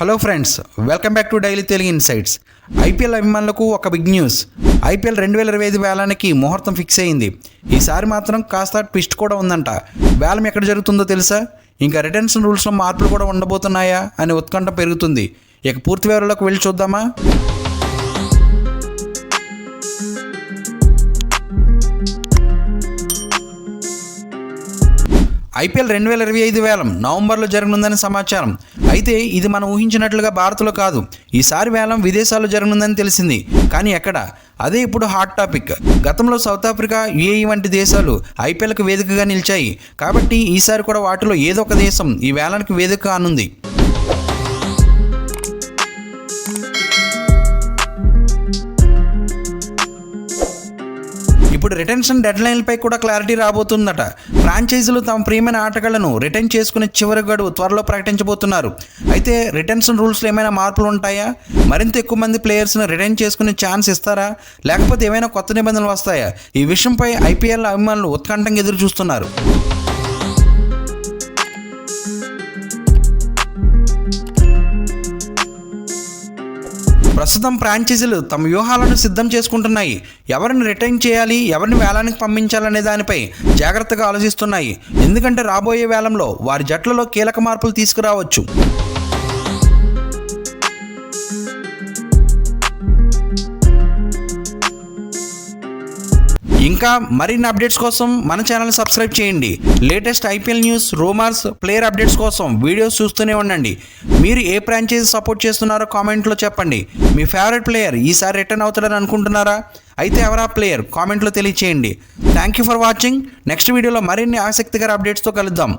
Hello friends welcome back to daily Telugu insights IPL అభిమానులకు ఒక big news IPL రెండు వేల ఇరవై ఐదు వేలానికి ముహూర్తం ఫిక్స్ అయింది. ఈసారి మాత్రం కాస్త ట్విస్ట్ కూడా ఉందంట. వేలం ఎక్కడ జరుగుతుందో తెలుసా? ఇంకా రిటర్న్స్ రూల్స్లో మార్పులు కూడా ఉండబోతున్నాయా? అని ఉత్కంఠ పెరుగుతుంది. ఇక పూర్తి వివరాలకు వెళ్ళి చూద్దామా? ఐపీఎల్ రెండు వేల ఇరవై ఐదు వేలం నవంబర్లో జరగనుందని సమాచారం. అయితే ఇది మనం ఊహించినట్లుగా భారత్లో కాదు. ఈసారి వేలం విదేశాల్లో జరగనుందని తెలిసింది. కానీ ఎక్కడ? అదే ఇప్పుడు హాట్ టాపిక్. గతంలో సౌత్ ఆఫ్రికా యుఏఈ వంటి దేశాలు ఐపీఎల్కి వేదికగా నిలిచాయి. కాబట్టి ఈసారి కూడా వాటిలో ఏదో ఒక దేశం ఈ వేలానికి వేదిక కానుంది ఇప్పుడు రిటెన్షన్ డెడ్లైన్లపై కూడా క్లారిటీ రాబోతుందట. ఫ్రాంచైజీలు తమ ప్రియమైన ఆటగాళ్ళను రిటర్న్ చేసుకునే చివరి గడువు త్వరలో ప్రకటించబోతున్నారు. అయితే రిటెన్షన్ రూల్స్లో ఏమైనా మార్పులు ఉంటాయా? మరింత ఎక్కువ మంది ప్లేయర్స్ని రిటర్న్ చేసుకునే ఛాన్స్ ఇస్తారా? లేకపోతే ఏమైనా కొత్త నిబంధనలు వస్తాయా? ఈ విషయంపై ఐపీఎల్ అభిమానులు ఉత్కంఠంగా ఎదురు చూస్తున్నారు ప్రస్తుతం ఫ్రాంచైజీలు తమ వ్యూహాలను సిద్ధం చేసుకుంటున్నాయి. ఎవరిని రిటైన్ చేయాలి ఎవరిని వేలానికి పంపించాలనే దానిపై జాగ్రత్తగా ఆలోచిస్తున్నాయి. ఎందుకంటే రాబోయే వేలంలో వారి జట్లలో కీలక మార్పులు తీసుకురావచ్చు. ఇంకా మరిన్ని అప్డేట్స్ కోసం మన ఛానల్ సబ్స్క్రైబ్ చేయండి. Latest IPL news rumours player updates కోసం వీడియోస్ చూస్తూనే ఉండండి. మీరు ఏ ఫ్రాంచైజీ సపోర్ట్ చేస్తున్నారో కామెంట్లో చెప్పండి. మీ ఫేవరెట్ ప్లేయర్ ఈసారి రిటర్న్ అవుతాడని అనుకుంటున్నారా? అయితే ఎవరా ప్లేయర్? కామెంట్లో తెలియచేయండి. Thank you for watching. Next వీడియోలో మరిన్ని ఆసక్తికర అప్డేట్స్తో కలుద్దాం.